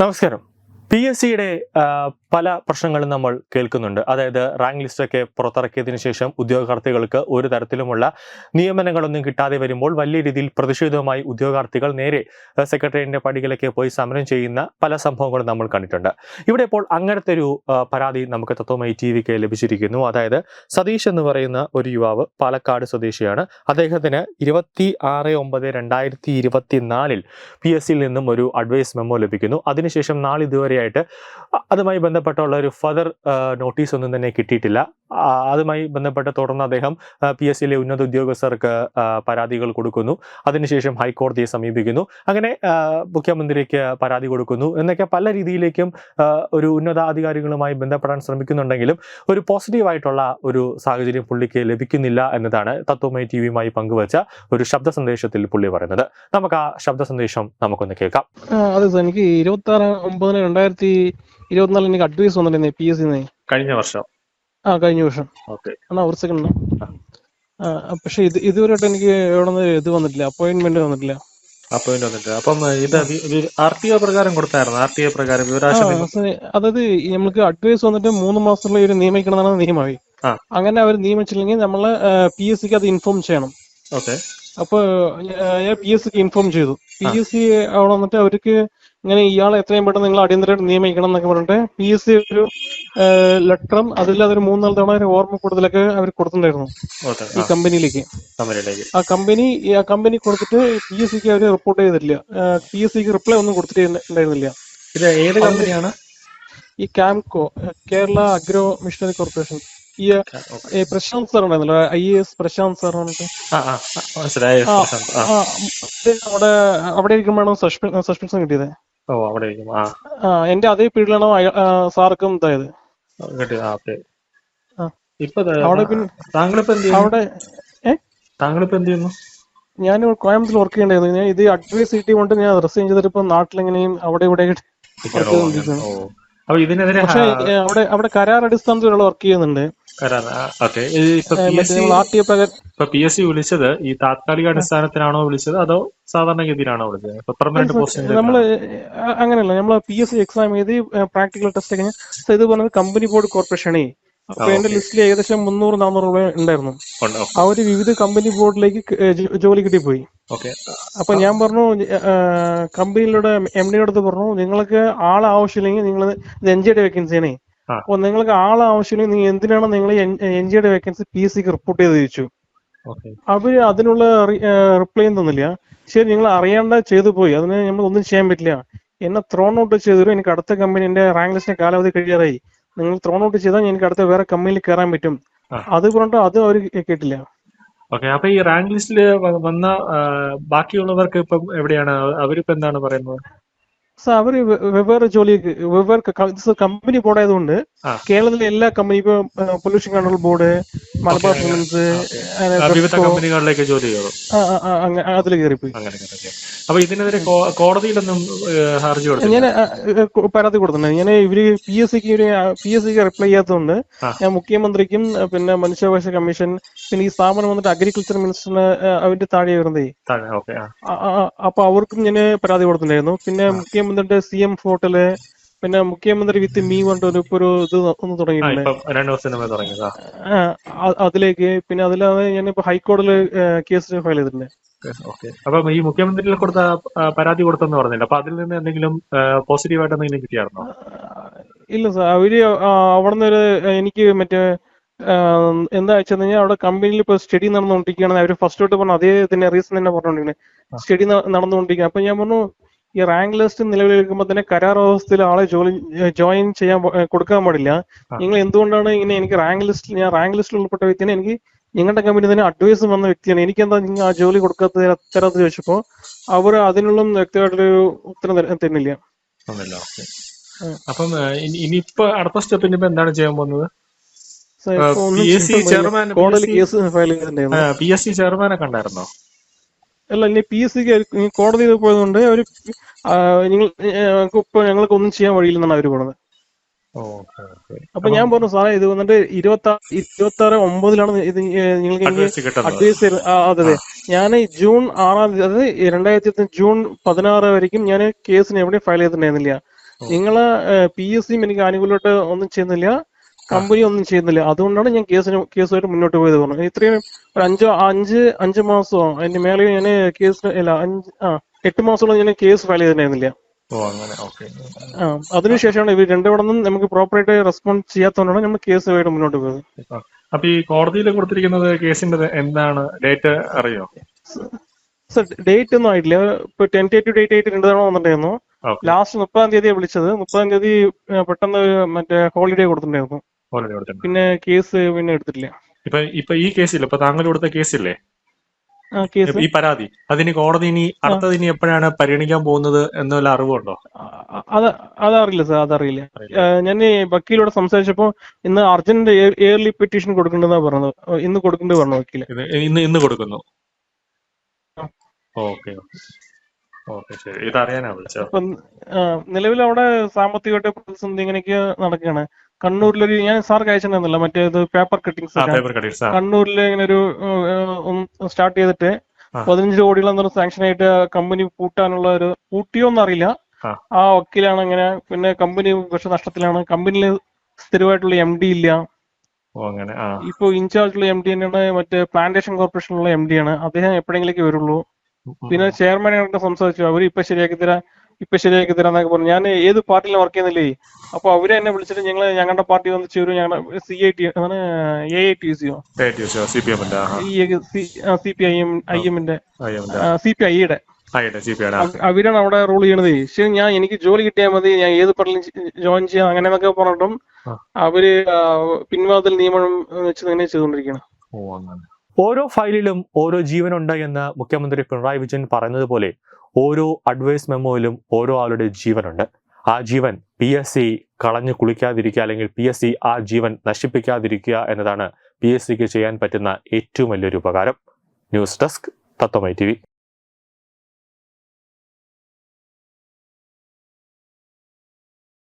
നമസ്കാരം. P S സിയുടെ പല പ്രശ്നങ്ങളും നമ്മൾ കേൾക്കുന്നുണ്ട്. അതായത് റാങ്ക് ലിസ്റ്റൊക്കെ പുറത്തിറക്കിയതിനു ശേഷം ഉദ്യോഗാർത്ഥികൾക്ക് ഒരു തരത്തിലുമുള്ള നിയമനങ്ങളൊന്നും കിട്ടാതെ വരുമ്പോൾ വലിയ രീതിയിൽ പ്രതിഷേധവുമായി ഉദ്യോഗാർത്ഥികൾ നേരെ സെക്രട്ടേറിയറ്റിന്റെ പടികളൊക്കെ പോയി സമരം ചെയ്യുന്ന പല സംഭവങ്ങളും നമ്മൾ കണ്ടിട്ടുണ്ട്. ഇവിടെ ഇപ്പോൾ അങ്ങനത്തെ ഒരു പരാതി നമുക്ക് തത്വമായി ടി വിക്ക് ലഭിച്ചിരിക്കുന്നു. അതായത് സതീഷ് എന്ന് പറയുന്ന ഒരു യുവാവ് പാലക്കാട് സ്വദേശിയാണ്. അദ്ദേഹത്തിന് ഇരുപത്തി ആറ് ഒമ്പത് രണ്ടായിരത്തി ഇരുപത്തി നാലിൽ പി എസ് സിയിൽ നിന്നും ഒരു അഡ്വൈസ് മെമ്മോ ലഭിക്കുന്നു. അതിനുശേഷം നാളിതുവരെയായിട്ട് അതുമായി അതുമായി ബന്ധപ്പെട്ടുള്ള ഒരു ഫർദർ നോട്ടീസ് ഒന്നും തന്നെ കിട്ടിയിട്ടില്ല. അതുമായി ബന്ധപ്പെട്ട് തുടർന്ന് അദ്ദേഹം പി എസ് സിയിലെ ഉന്നത ഉദ്യോഗസ്ഥർക്ക് പരാതികൾ കൊടുക്കുന്നു. അതിനുശേഷം ഹൈക്കോടതിയെ സമീപിക്കുന്നു. അങ്ങനെ മുഖ്യമന്ത്രിക്ക് പരാതി കൊടുക്കുന്നു. എന്നൊക്കെ പല രീതിയിലേക്കും ഒരു ഉന്നതാധികാരികളുമായി ബന്ധപ്പെടാൻ ശ്രമിക്കുന്നുണ്ടെങ്കിലും ഒരു പോസിറ്റീവായിട്ടുള്ള ഒരു സാഹചര്യം പുള്ളിക്ക് ലഭിക്കുന്നില്ല എന്നതാണ് തത്വമൈ ടി വിയുമായി പങ്കുവച്ച ഒരു ശബ്ദ സന്ദേശത്തിൽ പുള്ളി പറയുന്നത്. നമുക്ക് ആ ശബ്ദ സന്ദേശം നമുക്കൊന്ന് കേൾക്കാം. അതെ സാർ. എനിക്ക് ഇരുപത്തി ആറ് ഒമ്പതിന് രണ്ടായിരത്തി ഇരുപത്തിനാലിന് എനിക്ക് അഡ്വൈസ് വന്നിട്ടുണ്ടായിരുന്നു പി എസ് കഴിഞ്ഞ വർഷം. ആ കഴിഞ്ഞ വർഷം. ഓക്കെ. എന്നാ ഒരു സെക്കൻഡ് പക്ഷെ ഇത് ഇതുവരെയായിട്ട് എനിക്ക് എവിടെ ഇത് വന്നിട്ടില്ല. അപ്പോയിന്റ്മെന്റ് വന്നിട്ടില്ല. അപ്പോയിന്റ് വന്നിട്ട് അപ്പം ഇത് ആർ ടി ഒ പ്രകാരം കൊടുത്തായിരുന്നു? ആർ ടി ഒ പ്രകാരം ആ അതായത് നമ്മൾക്ക് നമുക്ക് അഡ്വൈസ് വന്നിട്ട് മൂന്ന് മാസത്തിലുള്ള ഇവർ നിയമിക്കണമെന്നാണ് നിയമമായി അങ്ങനെ അവർ നിയമിച്ചില്ലെങ്കിൽ നമ്മൾ പി എസ് സിക്ക് അത് ഇൻഫോം ചെയ്യണം. ഓക്കെ. അപ്പൊ ഞാൻ പി എസ് സിക്ക് ഇൻഫോം ചെയ്തു. പി എസ് സി അവിടെ വന്നിട്ട് അവർക്ക് ഇങ്ങനെ ഇയാളെ എത്രയും പെട്ടെന്ന് നിങ്ങൾ അടിയന്തരമായിട്ട് നിയമിക്കണം എന്നൊക്കെ പറഞ്ഞിട്ട് പി എസ് സി ഒരു ലെറ്ററും അതിൽ അതൊരു മൂന്നാൽ തവണ ഒരു ഓർമ്മ കൂടുതലൊക്കെ അവർ കൊടുത്തിട്ടുണ്ടായിരുന്നു. ഈ കമ്പനിയിലേക്ക് ആ കമ്പനി ആ കമ്പനി കൊടുത്തിട്ട് പി എസ് സിക്ക് അവർ റിപ്പോർട്ട് ചെയ്തിട്ടില്ല. പി എസ് സിക്ക് റിപ്ലൈ ഒന്നും കൊടുത്തിട്ട് ഉണ്ടായിരുന്നില്ല ഇത് ഏത് കമ്പനിയാണ് ഈ Kamco Kerala agro machinery corporation ഈ പ്രശാന്ത് സാർ ഉണ്ടായിരുന്നല്ലോ I A S Prashanth sir പറഞ്ഞിട്ട് അവിടെ അവിടെ ഇരിക്കുമ്പോഴാണ് സസ്പെൻഷൻ കിട്ടിയത്? ഓ അവിടെ ഇരിക്കും. ആ. എന്റെ അതേ പീരീഡിലാണ് സാർക്കും ഇതായത്. താങ്കളിപ്പോ എന്ത് ചെയ്യുന്നു? ഞാൻ കോയമ്പത്തൂർ വർക്ക് ചെയ്യണ്ടായിരുന്നു. ഞാൻ ഇത് അഡ്വൈസ് കിട്ടി കൊണ്ട് ഞാൻ റിസൈൻ ചെയ്തിട്ട് ഇപ്പൊ നാട്ടിലെങ്ങനെയും അവിടെ ഇവിടെ അവിടെ അവിടെ കരാർ അടിസ്ഥാനത്തിലുള്ള വർക്ക് ചെയ്യുന്നുണ്ട്. പി എസ് സി വിളിച്ചത് ഈ താത്കാലിക അടിസ്ഥാനത്തിലാണോ വിളിച്ചത്? അതോ സാധാരണഗതിയിലാണോ വിളിച്ചത്? ഇപ്പൊ പെർമനന്റ് പോസ്റ്റിംഗ് നമ്മൾ അങ്ങനെയല്ല. നമ്മൾ പി എസ് സി എക്സാം എഴുതി പ്രാക്ടിക്കൽ ടെസ്റ്റ് കഴിഞ്ഞാൽ ഇത് പറഞ്ഞത് കമ്പനി ബോർഡ് കോർപ്പറേഷനേ അപ്പൊ എന്റെ ലിസ്റ്റിൽ ഏകദേശം മുന്നൂറ് നാന്നൂറ് രൂപ ഉണ്ടായിരുന്നു. അവർ വിവിധ കമ്പനി ബോർഡിലേക്ക് ജോലി കിട്ടിപ്പോയി. അപ്പൊ ഞാൻ പറഞ്ഞു കമ്പനിയിലൂടെ എം ഡിയുടെ അടുത്ത് പറഞ്ഞു നിങ്ങൾക്ക് ആളെ ആവശ്യമില്ലെങ്കിൽ നിങ്ങൾ ഇത് എൻ ജിയുടെ വേക്കൻസിയാണേ. അപ്പൊ നിങ്ങൾക്ക് ആളെ ആവശ്യമില്ലെങ്കിൽ നിങ്ങൾ എന്തിനാണ് നിങ്ങൾ എൻ ജിയുടെ വേക്കൻസി പി എസ് സിക്ക് റിപ്പോർട്ട് ചെയ്ത് ചോദിച്ചു അവർ അതിനുള്ള റിപ്ലൈ തന്നില്ല. ശരി നിങ്ങൾ അറിയാണ്ട് ചെയ്തു പോയി. അതിന് നമ്മൾ ഒന്നും ചെയ്യാൻ പറ്റില്ല. എന്നെ ത്രോൺ ഔട്ട് ചെയ്തു എനിക്ക് അടുത്ത കമ്പനി എന്റെ റാങ്ക് ലിസ്റ്റിന്റെ കാലാവധി കഴിയാറായി നിങ്ങൾ ത്രോൺ ഔട്ട് ചെയ്താൽ എനിക്ക് അടുത്ത വേറെ കമ്പനിയിൽ കയറാൻ പറ്റും. അത് പറഞ്ഞിട്ട് അത് അവർ കേട്ടില്ല. ഓക്കെ അപ്പൊ ഈ റാങ്ക് ലിസ്റ്റിൽ വന്ന ബാക്കിയുള്ളവർക്ക് ഇപ്പം എവിടെയാണ്? അവരിപ്പോ എന്താണ് പറയുന്നത്? അവർ വെവ്വേറെ ജോലിക്ക് വെവ്വേറെ കമ്പനി ബോർഡ് കൊണ്ട് കേരളത്തിലെ എല്ലാ കമ്പനി ഇപ്പൊ pollution control board Malabar cements കമ്പനികളിലേക്ക് ജോലി അതിൽ കയറിപ്പോയി. അപ്പൊ ഇതിനെതിരെ കോടതിയിലൊന്നും ഹർജി ഞാൻ പരാതി കൊടുത്തിട്ടുണ്ട്. ഞാൻ ഇവർ പി എസ് സിക്ക് പി എസ് സിക്ക് റിപ്ലൈ ചെയ്യാത്തതുകൊണ്ട് ഞാൻ മുഖ്യമന്ത്രിക്കും പിന്നെ മനുഷ്യാവകാശ കമ്മീഷൻ പിന്നെ ഈ സ്ഥാപനം വന്നിട്ട് അഗ്രികൾച്ചർ മിനിസ്റ്ററിന് അവന്റെ താഴെ വരുന്നതേ അപ്പൊ അവർക്കും ഞാൻ പരാതി കൊടുത്തിട്ടുണ്ടായിരുന്നു. പിന്നെ മുഖ്യമന്ത്രിയുടെ സി എം ഫോട്ടോൽ പിന്നെ മുഖ്യമന്ത്രി വിത്ത് മീ കൊണ്ട് ഒരു ഇപ്പൊ ഒരു ഇത് ഒന്ന് തുടങ്ങി തുടങ്ങിയിട്ടുണ്ട്. അതിലേക്ക് പിന്നെ അതിലാതെ ഞാൻ ഇപ്പൊ ഹൈക്കോടതിയിൽ കേസ് ഫയൽ ചെയ്തിട്ടുണ്ട്. അപ്പം ഈ മുഖ്യമന്ത്രിയിൽ കൊടുത്ത പരാതി കൊടുത്തെന്ന് പറഞ്ഞില്ല? അപ്പൊ അതിൽ നിന്ന് എന്തെങ്കിലും പോസിറ്റീവ് ആയിട്ട് എന്തെങ്കിലും കിട്ടിയായിരുന്നോ? ഇല്ല സാർ. അവർ അവിടെ നിന്ന് ഒരു എനിക്ക് മറ്റേ എന്താ വെച്ചാൽ കഴിഞ്ഞാൽ അവിടെ കമ്പനിയിൽ ഇപ്പൊ സ്റ്റഡി നടന്നുകൊണ്ടിരിക്കുകയാണ് അവർ ഫസ്റ്റ് തൊട്ട് പറഞ്ഞു. അതേ തന്നെ റീസൺ തന്നെ പറഞ്ഞുകൊണ്ടിരിക്കുന്നത് സ്റ്റഡി നടന്നുകൊണ്ടിരിക്കുക അപ്പൊ ഞാൻ പറഞ്ഞു ഈ റാങ്ക് ലിസ്റ്റ് നിലവിൽ തന്നെ കരാർ വ്യവസ്ഥയിൽ ആളെ ജോലി ജോയിൻ ചെയ്യാൻ കൊടുക്കാൻ പാടില്ല. നിങ്ങൾ എന്തുകൊണ്ടാണ് ഇങ്ങനെ എനിക്ക് റാങ്ക് ലിസ്റ്റിൽ ഞാൻ റാങ്ക് ലിസ്റ്റിൽ ഉൾപ്പെട്ട വ്യക്തിനെ എനിക്ക് നിങ്ങളുടെ കമ്പനി തന്നെ അഡ്വൈസ് വന്ന വ്യക്തിയാണ്. എനിക്കെന്താ നിങ്ങൾ ആ ജോലി കൊടുക്കാത്ത തരാത്ത ചോദിച്ചപ്പോ അവർ അതിനുള്ള വ്യക്തിയായിട്ടൊരു ഉത്തരം തര- തരുന്നില്ല. അപ്പം ഇനി- ഇനിയിപ്പോ അടുത്ത സ്റ്റെപ്പിന് ഇപ്പൊ എന്താണ് ചെയ്യാൻ പോകുന്നത്? പി എസ് സി ചെയർമാനെ കണ്ടായിരുന്നോ അല്ല ഇനി പി എസ് സിക്ക് കോടതിയിൽ പോയതുകൊണ്ട് അവർ ആ, നിങ്ങൾ ഇപ്പൊ ഞങ്ങൾക്ക് ഒന്നും ചെയ്യാൻ വഴിയില്ലെന്നാണ് അവർ പറഞ്ഞത്. അപ്പൊ ഞാൻ പറഞ്ഞു സാറേ ഇത് വന്നിട്ട് ഇരുപത്തി ഇരുപത്തി ആറ് ഒമ്പതിലാണ് ഇത് നിങ്ങൾക്ക് എനിക്ക് അഡ്വൈസ് തരുന്നത്. അതെ അതെ. ഞാൻ ജൂൺ ആറാം തീയതി അതായത് രണ്ടായിരത്തി ഇരുപത്തി ജൂൺ പതിനാറ് വരയ്ക്കും ഞാൻ കേസിന് എവിടെയും ഫയൽ ചെയ്തിട്ടുണ്ടായിരുന്നില്ല. നിങ്ങൾ പി എസ് സിയും എനിക്ക് ആനുകൂല്യമായിട്ട് ഒന്നും ചെയ്യുന്നില്ല. കമ്പനി ഒന്നും ചെയ്യുന്നില്ല. അതുകൊണ്ടാണ് ഞാൻ കേസിന് കേസുമായിട്ട് മുന്നോട്ട് പോയത് പറഞ്ഞു ഇത്രയും ഒരു അഞ്ചോ അഞ്ച് അഞ്ച് മാസമോ അതിന്റെ മേലെ ഞാൻ കേസ് അല്ല അഞ്ച് ആ എട്ട് മാസത്തോളം ഞാൻ കേസ് ഫയൽ ചെയ്തിട്ടുണ്ടായിരുന്നില്ല. അതിനുശേഷമാണ് ഇവർ രണ്ടുപേടൊന്നും നിന്നും നമുക്ക് പ്രോപ്പറായിട്ട് റെസ്പോണ്ട് ചെയ്യാത്തതുകൊണ്ടാണ് നമ്മൾ കേസുമായിട്ട് മുന്നോട്ട് പോയത്. അപ്പൊ ഈ കോടതിയിൽ കൊടുത്തിരിക്കുന്നത് കേസിന്റെ എന്താണ്? ഡേറ്റ് അറിയോ? സർ ഡേറ്റ് ഒന്നും ആയിട്ടില്ല. ഇപ്പൊ ടെന്റേറ്റീവ് ഡേറ്റ് ആയിട്ട് രണ്ടു തവണ വന്നിട്ടുണ്ടായിരുന്നു. ലാസ്റ്റ് മുപ്പതാം തീയതിയാണ് വിളിച്ചത്. മുപ്പതാം തീയതി പെട്ടെന്ന് മറ്റേ ഹോളിഡേ കൊടുത്തിട്ടുണ്ടായിരുന്നു. ഓൾറെഡി കൊടുത്തിട്ടുണ്ട്. പിന്നെ കേസ് പിന്നെ എടുത്തിട്ടില്ല. ഇപ്പൊ ഇപ്പൊ ഈ കേസില്ല. ഇപ്പൊ താങ്കൾ കൊടുത്ത കേസില്ലേ? ആ കേസ്. ഈ പരാതി. അതിന് കോടതി ഇനി അടുത്തത് ഇനി എപ്പോഴാണ് പരിഗണിക്കാൻ പോകുന്നത് എന്നുള്ള വല്ല അറിവുണ്ടോ അത് അതറിയില്ല സാർ അതറിയില്ല. ഞാൻ വക്കീലോട് സംസാരിച്ചപ്പോ ഇന്ന് അർജന്റ് ഇയർലി പെറ്റീഷൻ കൊടുക്കണ്ടെന്നാ പറഞ്ഞത്. ഇന്ന് കൊടുക്കേണ്ടി പറഞ്ഞു വക്കീൽ. ഇന്ന് ഇന്ന് കൊടുക്കുന്നു. ഓക്കെ. ഓക്കെ ശരി. ഇത് അറിയാനാ വിളിച്ചത്. ഇപ്പം നിലവിൽ അവിടെ സാമ്പത്തികമായിട്ട് പ്രതിസന്ധി ഇങ്ങനെയൊക്കെ നടക്കുകയാണ്. കണ്ണൂരിലൊരു ഞാൻ സാർക്ക് അയച്ചിട്ടുണ്ടായിരുന്നില്ല മറ്റേ ഇത് പേപ്പർ കട്ടിങ്സ് ആ ഒക്കെ. പേപ്പർ കട്ടിങ്സ് ആ. കണ്ണൂരിൽ ഇങ്ങനെ ഒരു സ്റ്റാർട്ട് ചെയ്തിട്ട് ആ. പതിനഞ്ച് കോടികൾ എന്തോ സാങ്ഷൻ ആയിട്ട് കമ്പനി പൂട്ടാനുള്ള ഒരു പൂട്ടിയോ എന്നറിയില്ല. ആ. ആ വക്കീലാണ് അങ്ങനെ പിന്നെ കമ്പനി പക്ഷെ നഷ്ടത്തിലാണ്. കമ്പനിയിൽ സ്ഥിരമായിട്ടുള്ള എം ഡി ഇല്ല. ഓ അങ്ങനെ ആ. ഇപ്പൊ ഇൻചാർജുള്ള എം ഡി തന്നെയാണ് മറ്റേ പ്ലാന്റേഷൻ കോർപ്പറേഷനിലുള്ള എം ഡി ആണ്. അദ്ദേഹം എപ്പോഴെങ്കിലേക്ക് വരുള്ളൂ. പിന്നെ ചെയർമാനെ ചെയർമാനായിട്ട് സംസാരിച്ചു. അവർ ഇപ്പൊ ശരിയാക്കി തരാം ഇപ്പൊ ശരിയാക്കി തരാം എന്നൊക്കെ പറഞ്ഞു. ഞാൻ ഏത് പാർട്ടിയിലും വർക്ക് ചെയ്യുന്നില്ലേ? അപ്പൊ അവർ എന്നെ വിളിച്ചിട്ട് ഞങ്ങൾ ഞങ്ങളുടെ പാർട്ടി വന്ന് ചേരും. ഞങ്ങളുടെ സി ഐ ടി അങ്ങനെ എ ഐ ടി സിയോ C P I M I എമ്മിന്റെ സി പി ഐയുടെ അവരാണ് അവിടെ റൂൾ ചെയ്യണത് പക്ഷെ ഞാൻ എനിക്ക് ജോലി കിട്ടിയാൽ മതി. ഞാൻ ഏത് പാർട്ടിയിലും ജോയിൻ ചെയ്യാം അങ്ങനെ എന്നൊക്കെ പറഞ്ഞിട്ടും അവർ പിൻവാതിൽ നിയമനം വെച്ച് തന്നെ ചെയ്തുകൊണ്ടിരിക്കണം ഓരോ ഫയലിലും ഓരോ ജീവനുണ്ട് എന്ന് മുഖ്യമന്ത്രി പിണറായി വിജയൻ പറയുന്നത് പോലെ ഓരോ അഡ്വൈസ് മെമ്മോയിലും ഓരോ ആളുടെ ജീവനുണ്ട്. ആ ജീവൻ പി എസ് സി കളഞ്ഞു കുളിക്കാതിരിക്കുക അല്ലെങ്കിൽ പി എസ് സി ആ ജീവൻ നശിപ്പിക്കാതിരിക്കുക എന്നതാണ് പി എസ് സിക്ക് ചെയ്യാൻ പറ്റുന്ന ഏറ്റവും വലിയൊരു ഉപകാരം. ന്യൂസ് ഡെസ്ക് തത്വമൈ ടി